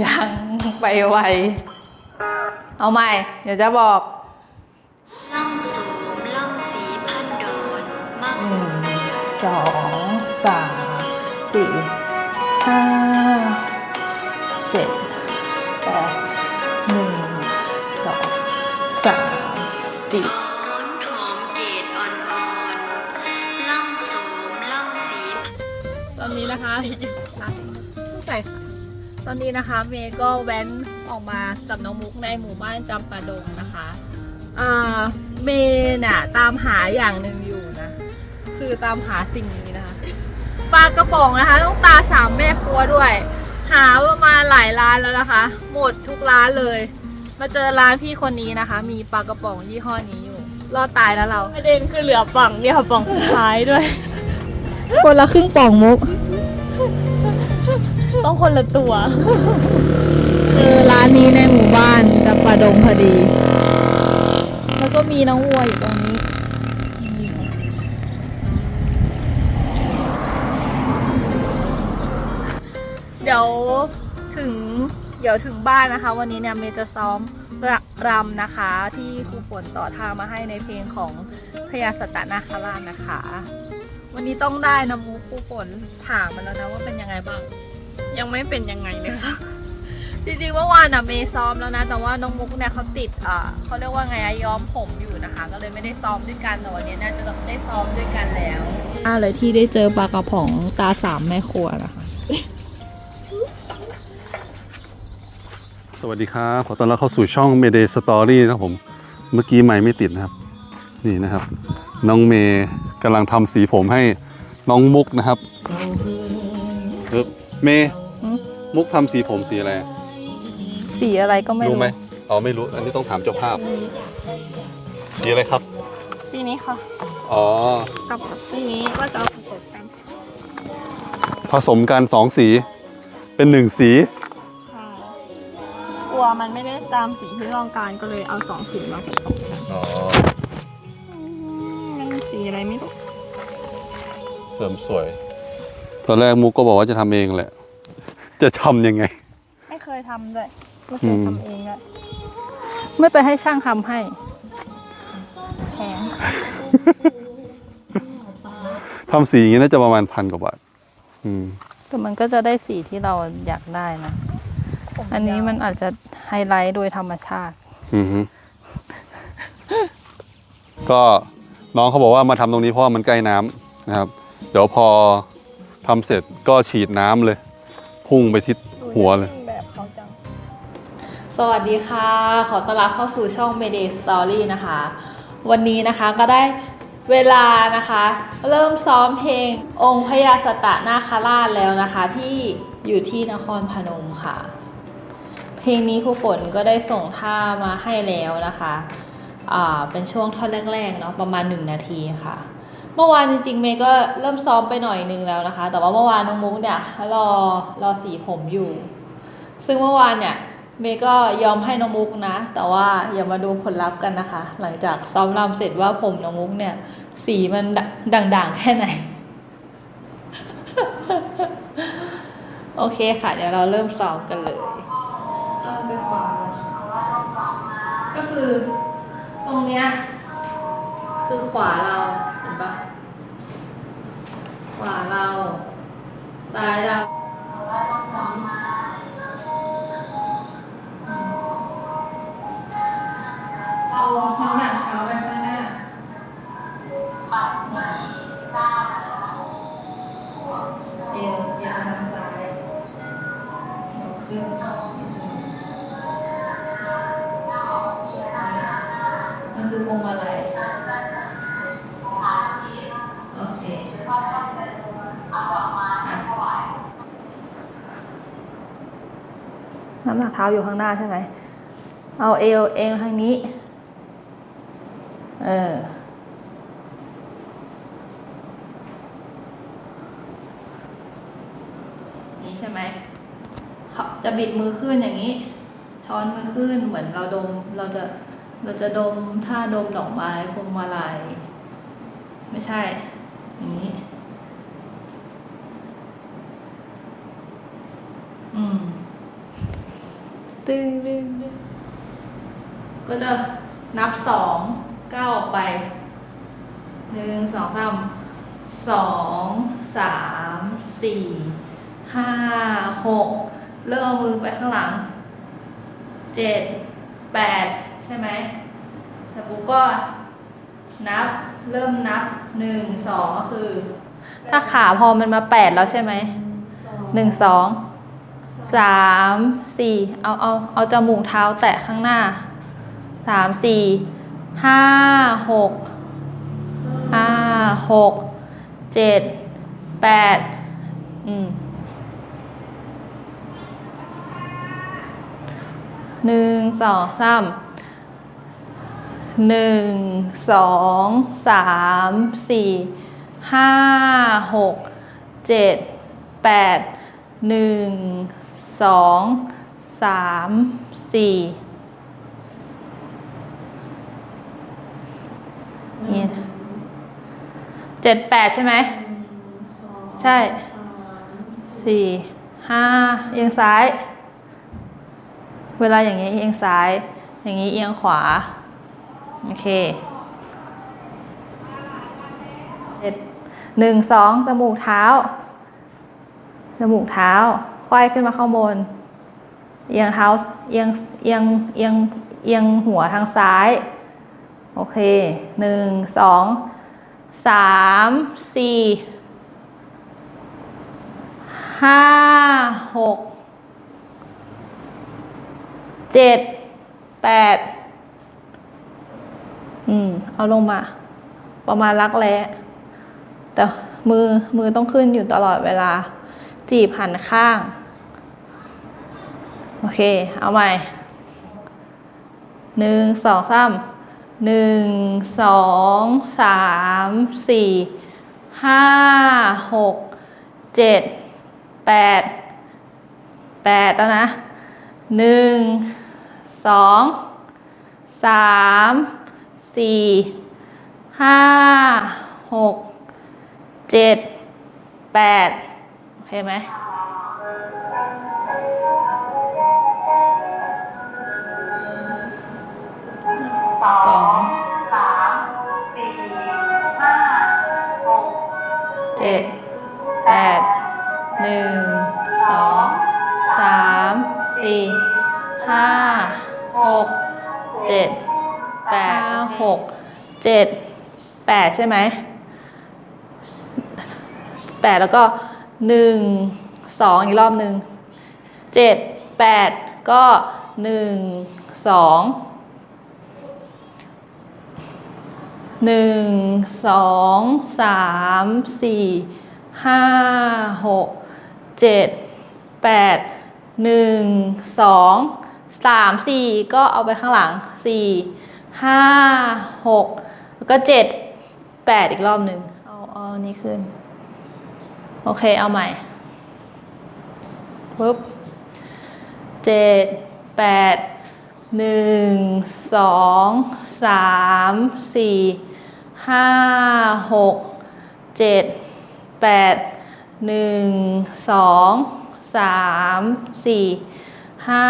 ยังไปไว เอาใหม่ เดี๋ยวจะบอก ล่ำสูงล่ำสีพันโดนมากหนึ่งสองสามสี่ห้าเจ็ดแปดหนึ่งสองสามสี่ร้อนหอมเกตอ่อนๆล่ำสูงล่ำสี ตอนนี้นะคะใส่ ตอนนี้นะคะเมย์ก็แว้นออกมากับน้องมุกในหมู่บ้านจำปาดงนะคะอ่าเมย์น่ะตามหาอย่างหนึ่งอยู่นะ คือตามหาสิ่งนี้นะคะปลากระป๋องนะคะ ต้องตาสามแม่ครัวด้วย หาประมาณหลายร้านแล้วนะคะ หมดทุกร้านเลย มาเจอร้านพี่คนนี้นะคะ มีปลากระป๋องยี่ห้อนี้อยู่รอดตายแล้วเราประเด็นคือเหลือป่องเดียวป่องสุดท้ายด้วย คนละครึ่งป่องมุก ต้องคนละตัวเจอร้านนี้ในหมู่บ้านจำปาดงพอดี แล้วก็มีน้องวัวอยู่ตรงนี้ เดี๋ยวถึงเดี๋ยวถึงบ้านนะคะ วันนี้เนี่ยเมย์จะซ้อมระรำนะคะ ที่ครูฝนต่อทางมาให้ในเพลงของพญาสตนาคราชนะคะ วันนี้ต้องได้นะมูครูฝนถามมาแล้วนะว่าเป็นยังไงบ้าง ยังไม่เป็นยังไงเลยค่ะ จริงๆเมื่อวานอะเมย์ซ้อมแล้วนะ แต่ว่าน้องมุกเนี่ยเขาติดอ่าเขาเรียกว่าไงอะย้อมผมอยู่นะคะ ก็เลยไม่ได้ซ้อมด้วยกันแต่วันนี้น่าจะได้ซ้อมด้วยกันแล้วอ่าเลยที่ได้เจอปลากระป๋องตาสามแม่ครัวนะคะ สวัสดีครับขอต้อนรับเข้าสู่ช่อง Mayday Story นะครับผม เมื่อกี้ไม่ไม่ติดนะครับ นี่นะครับ น้องเมย์กำลังทำสีผมให้น้องมุกนะครับเออเมย์หื มมุกทำสีผมสีอะไรสีอะไรก็ไม่รู้รู้ไหมอ๋อไม่รู้ อันนี้ต้องถามเจ้าภาพ สีอะไรครับ สีนี้ค่ะอ๋อ กับสีนี้ก็จะเอาผสมกันผสมกันสองสี เป็นหนึ่งสี ค่ะกลัวมันไม่ได้ตามสีที่ต้องการก็เลยเอาสองสีมาผสมกันอ๋อ อืมมันสีอะไรไม่รู้ เสริมสวย ตอนแรกมุกก็บอกว่าจะทำเองแหละ จะทำยังไง ไม่เคยทำด้วยไม่เคอืยมทำเองด้วยไม่ไปให้ช่างทำให้แพงทำสีอย่างนี้น่าจะประมาณพันกว่าบาทอืม แต่มันก็จะได้สีที่เราอยากได้นะ อันนี้มันอาจจะไฮไลท์โดยธรรมชาติ อือฮึก็น้องเขาบอกว่ามาทำตรงนี้เพราะว่ามันใกล้น้ำนะครับ เดี๋ยวพอทำเสร็จก็ฉีดน้ำเลย พุ่งไปที่หัวเลย แบบเขาจัง สวัสดีค่ะ ขอต้อนรับเข้าสู่ช่อง Mayday Story นะคะ วันนี้นะคะก็ได้เวลานะคะ เริ่มซ้อมเพลงองค์พญาสตะนาคราชแล้วนะคะที่อยู่ที่นครพนมค่ะ เพลงนี้ครูฝนก็ได้ส่งท่ามาให้แล้วนะคะ อ่าเป็นช่วงท่อนแรกๆเนาะประมาณ 1 นาทีค่ะ เมื่อวานจริงๆเมย์ก็เริ่มซ้อมไปหน่อยนึงแล้วนะคะ แต่ว่าเมื่อวานน้องมุกเนี่ยรอรอสีผมอยู่ ซึ่งเมื่อวานเนี่ยเมย์ก็ยอมให้น้องมุกนะ แต่ว่าอย่ามาดูผลลัพธ์กันนะคะ หลังจากซ้อมรำเสร็จว่าผมน้องมุกเนี่ย สีมันด่างๆแค่ไหน โอเคค่ะ เดี๋ยวเราเริ่มซ้อมกันเลยก็คือ ตรงเนี้ยคือขวาเรา ปะขวาเราซ้ายเราเอาน้ำหนักเท้าไปข้างหน้าเอวเอียงทางซ้ายยกขึ้นมัน น้ำหนักเท้าอยู่ข้างหน้าใช่ไหม เอาเอวเองทางนี้ เออ นี่ใช่ไหมเขาจะบิดมือขึ้นอย่างนี้ ช้อนมือขึ้นเหมือนเราดม เราจะ เราจะดมท่าดมดอกไม้พวงมาลัย ไม่ใช่ อย่างนี้ อืม ตึงตึงตึงก็จะนับสองก้าวออกไปหนึ่งสองสามสองสามสี่ห้าหกเริ่มเอามือไปข้างหลังเจ็ดแปดใช่ไหมแล้วปุ๊กก็นับเริ่มนับหนึ่งสองก็คือ ถ้าขาพอมันมาแปดแล้วใช่ไหมหนึ่งสอง สามสี่เอาเอาเอาจมูกเท้าแตะข้างหน้าสามสี่ห้าหกห้าหกเจ็ดแปดอืมหนึ่งสองสามหนึ่งสองสามสี่ห้าหกเจ็ดแปดหนึ่ง สองสามสี่นี่เจ็ดแปดใช่ไหม ใช่สี่ห้าเอียงซ้าย เวลาอย่างนี้เอียงซ้าย อย่างนี้เอียงขวา โอเคเจ็ดหนึ่งสองจมูกเท้า จมูกเท้า ควายขึ้นมาข้างบน เอียงเท้าเอียงเอียงเอียงเอียงหัวทางซ้าย โอเคหนึ่งสองสามสี่ห้าหกเจ็ดแปดอืม เอาลงมา ประมาณรักแร้แต่มือมือต้องขึ้นอยู่ตลอดเวลา จีบหันข้าง โอเค เอาใหม่หนึ่งสองสามหนึ่งสองสามสี่ห้าหกเจ็ดแปดแปดแล้วนะหนึ่งสองสามสี่ห้าหกเจ็ดแปดโอเคไหม สองสามสี่ห้าหกเจ็ดแปดหนึ่งสองสามสี่ห้าหกเจ็ดแปดหกเจ็ดแปดใช่ไหมแปดแล้วก็หนึ่งสองอีกรอบหนึ่งเจ็ดแปดก็หนึ่งสอง หนึ่งสองสามสี่ห้าหกเจ็ดแปดหนึ่งสองสามสี่ก็เอาไปข้างหลังสี่ห้าหกแล้วก็เจ็ดแปดอีกรอบหนึ่งเอาเอาอันนี้ขึ้น โอเคเอาใหม่ปุ๊บเจ็ดแปดหนึ่งสองสามสี่ ห้าหกเจ็ดแปดหนึ่งสองสามสี่ห้า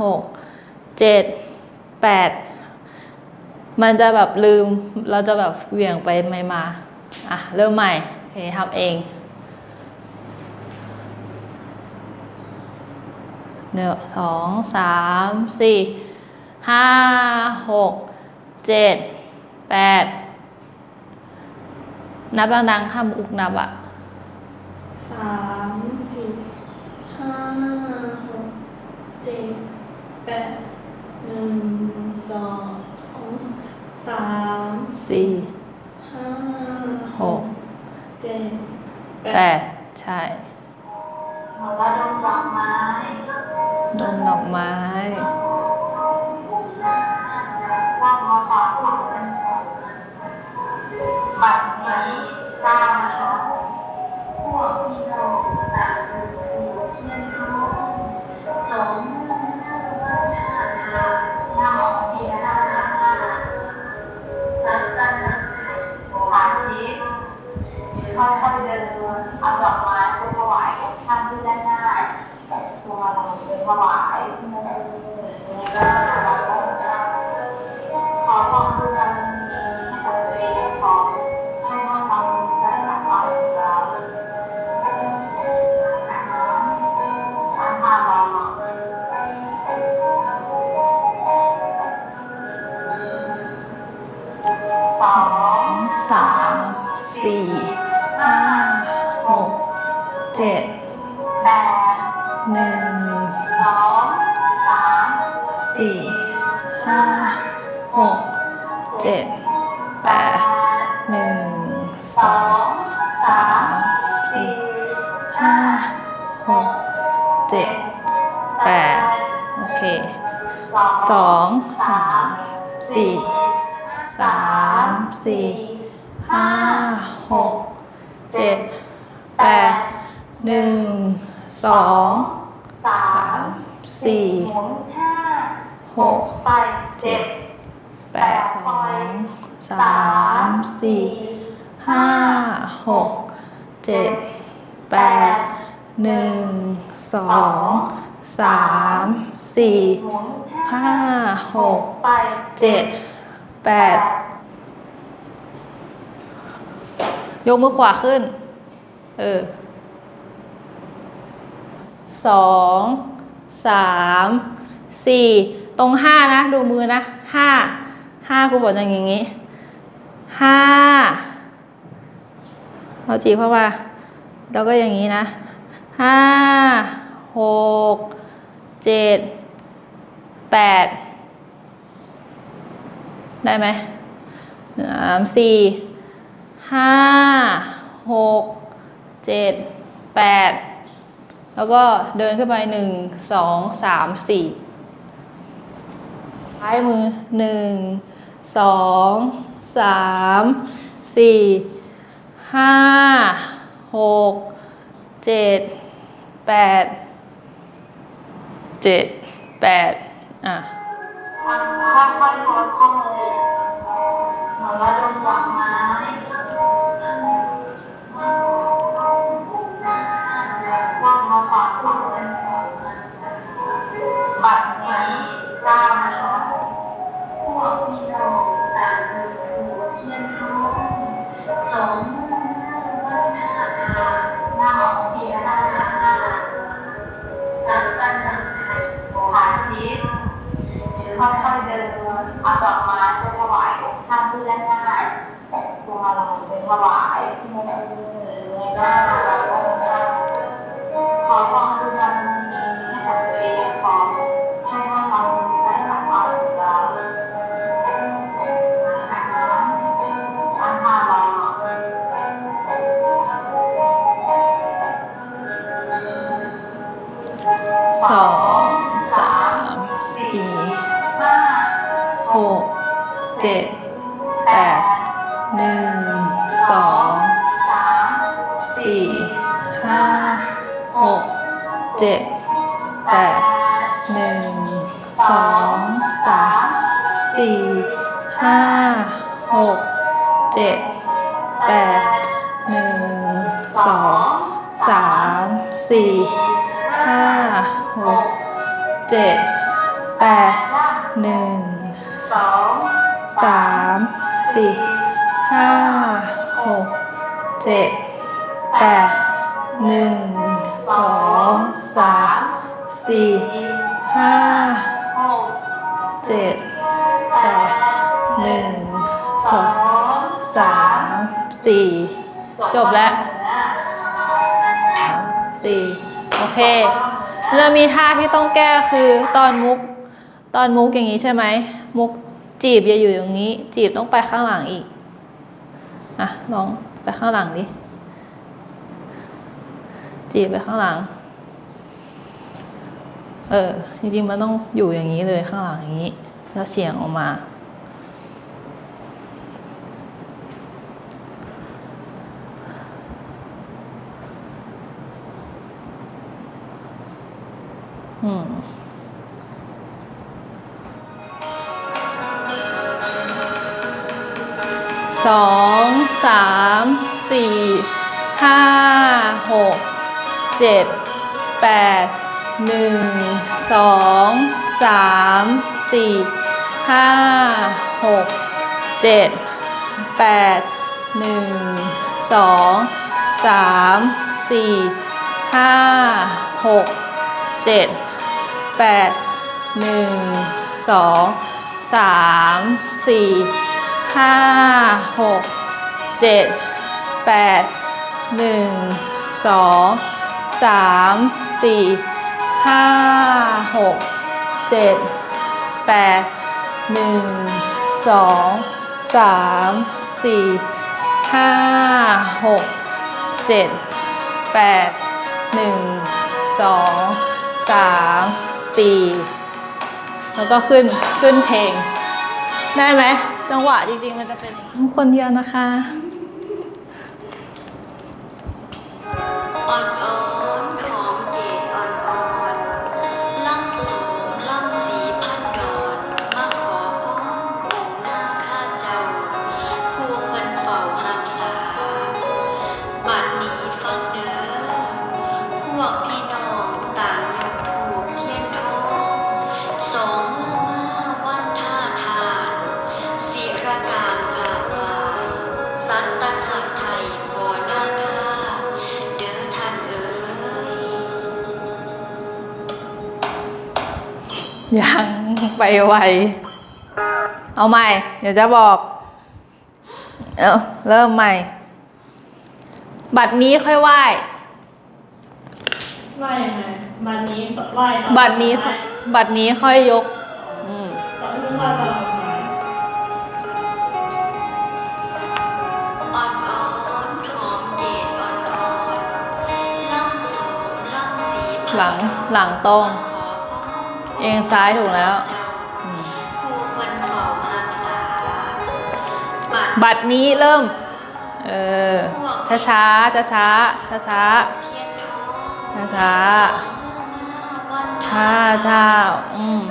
หกเจ็ดแปดมันจะแบบลืมเราจะแบบเหวี่ยงไปไม่มาอะเริ่มใหม่เคทำเองหนึ่งสองสามสี่ห้าหกเจ็ดแปด นับดังๆห้ามอุกนับอะสามสี่ห้าหกเจ็ดแปดหนึ่งสองสามสี่ห้าหกเจ็ดแปด เราก็ขอความรู้กันให้กับตัวเองขอให้ว่าเราได้รับความรักทางทางเราสองสามสี่ หกเจ็ดแปดโอเคสองสามสี่สามสี่ห้าหกเจ็ดแปดหนึ่งสองสามสี่หกเจ็ดแปดสองสามสี่ห้าหกเจ็ดแปด หนึ่งสองสามสี่ห้าหกเจ็ดแปดยกมือขวาขึ้น เออสองสามสี่ตรงห้านะ ดูมือนะห้าห้าครูบอกอย่างงี้ห้าเราจีบเข้ามาแล้วก็อย่างนี้นะ ห้าหกเจ็ดแปดได้ไหมสามสี่ห้าหกเจ็ดแปดแล้วก็เดินขึ้นไปหนึ่งสองสามสี่ซ้ายมือหนึ่งสองสามสี่ห้าหก เจ็ดแปดเจ็ดแปดอะค่อยๆโชว์ข้อมือเหมือนว่าโดนดอก ค์ท่านเพื่อนได้ตัวเราไปถวายมือหน้าเราขอความรู้ สี่ห้าหกเจ็ดแปดหนึ่งสองสามสี่ห้าหกเจ็ดแปดหนึ่งสองสามสี่ จบแล้วสี่โอเคแล้วมีท่าที่ต้องแก้คือตอนมุก ตอนมุกอย่างนี้ใช่ไหม มุกจีบอย่าอยู่อย่างนี้ จีบต้องไปข้างหลังอีก อะ ลองไปข้างหลังดิ จีบไปข้างหลัง เออ จริงๆมันต้องอยู่อย่างนี้เลยข้างหลังอย่างนี้ แล้วเฉียงออกมา อืมสองสามสี่ห้าหกเจ็ดแปดหนึ่งสองสามสี่ห้าหกเจ็ดแปดหนึ่งสองสามสี่ห้าหกเจ็ด แปดหนึ่งสองสามสี่ห้าหกเจ็ดแปดหนึ่งสองสามสี่ห้าหกเจ็ดแปดหนึ่งสองสามสี่ห้าหกเจ็ดแปดหนึ่งสองสาม สี่แล้วก็ขึ้นขึ้นเพลง ได้ไหมจังหวะจริงๆมันจะเป็นอย่างนี้คนเดียวนะคะอ่อ ยังไปไว เอาใหม่ เดี๋ยวจะบอก เออเริ่มใหม่ บัตรนี้ค่อยไหว้ ไหว้ยังไงบัตรนี้ไหว้ตอนบัตรนี้ค่อยบัตรนี้ค่อยยก อืม ตอนนึกว่าตอนไหว้อ่อนอ่อนหอมเกตอ่อนอ่อนล่ำสูงล่ำสีพันหลังหลังตรงขอพร เอียงซ้ายถูกแล้วเจ้าอืมผู้เพิ่นเฝ้ารักษาบัดบัตรนี้เริ่ม เออช้าช้าช้าช้าช้าช้าเทียนทองช้าช้าวันๆช้าช้าอืม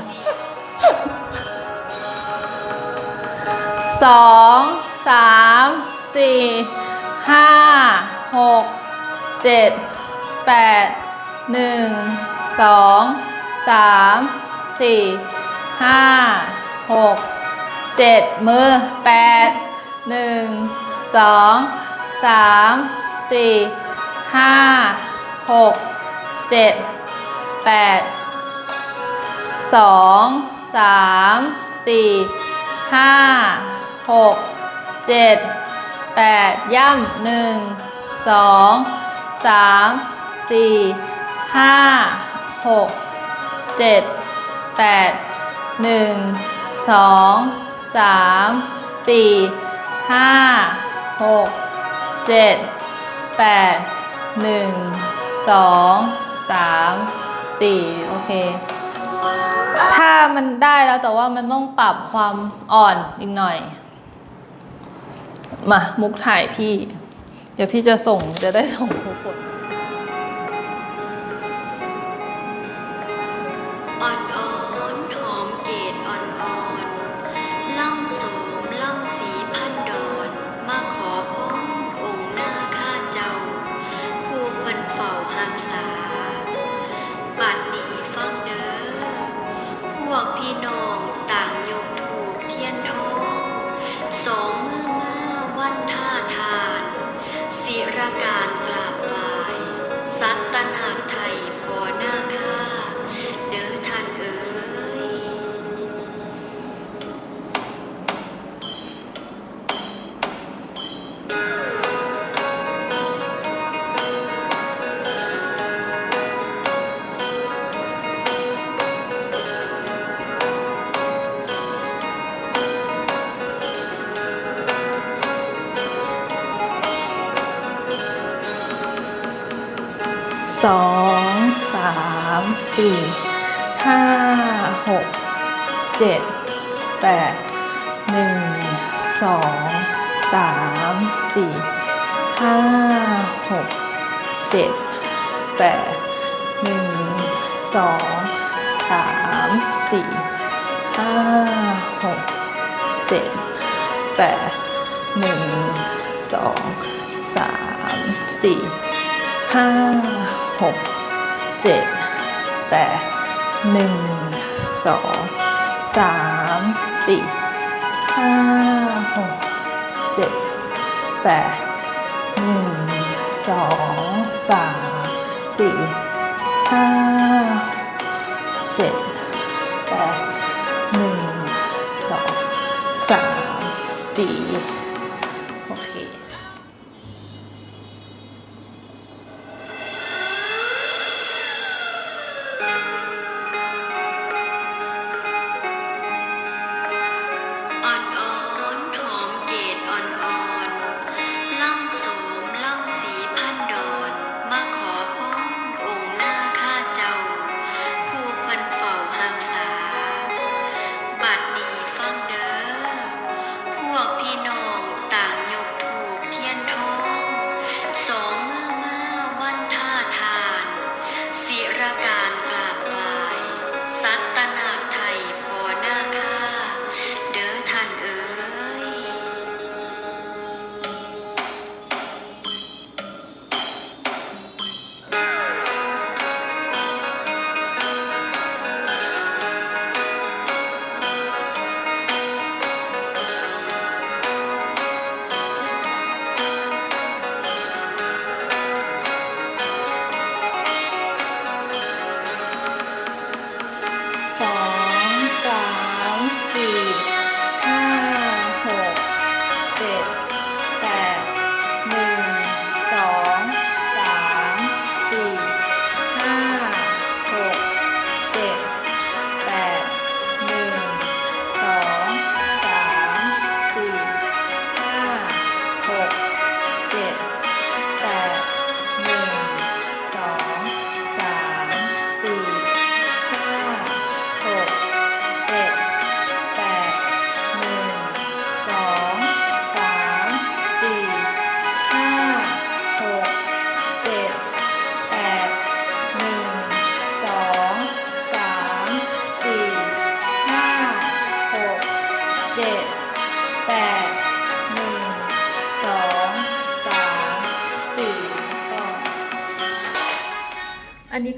สองสามสี่ห้าหกเจ็ดแปดหนึ่งสอง สามสี่ห้าหกเจ็ดมือแปดหนึ่งสองสามสี่ห้าหกเจ็ดแปดสองสามสี่ห้าหกเจ็ดแปดย่ำหนึ่งสองสามสี่ห้าหก เจ็ดแปดหนึ่งสองสามสี่ห้าหกเจ็ดแปดหนึ่งสองสามสี่โอเค ถ้ามันได้แล้วแต่ว่ามันต้องปรับความอ่อนอีกหน่อย มามุกถ่ายพี่ เดี๋ยวพี่จะส่งจะได้ส่งทุกคน อ่อ สองสามสี่ห้าหกเจ็ดแปดหนึ่งสองสามสี่ห้าหกเจ็ดแปดหนึ่งสองสามสี่ห้าหกเจ็ดแปดหนึ่งสองสามสี่ห้า หกเจ็ดแปดหนึ่งสองสามสี่ห้าหกเจ็ดแปดหนึ่งสองสามสี่ห้าเจ็ดแปดหนึ่งสองสามสี่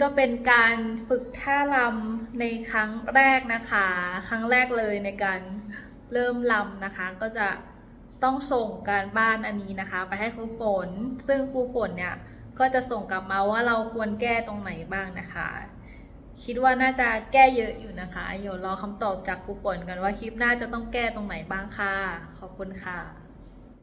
ก็เป็นการฝึกท่ารำในครั้งแรกนะคะ ครั้งแรกเลยในการเริ่มรำนะคะ ก็จะต้องส่งการบ้านอันนี้นะคะ ไปให้ครูฝน ซึ่งครูฝนเนี่ยก็จะส่งกลับมาว่าเราควรแก้ตรงไหนบ้างนะคะ คิดว่าน่าจะแก้เยอะอยู่นะคะเดี๋ยวรอคำตอบจากครูฝนกันว่าคลิปหน้าจะต้องแก้ตรงไหนบ้างค่ะ ขอบคุณค่ะ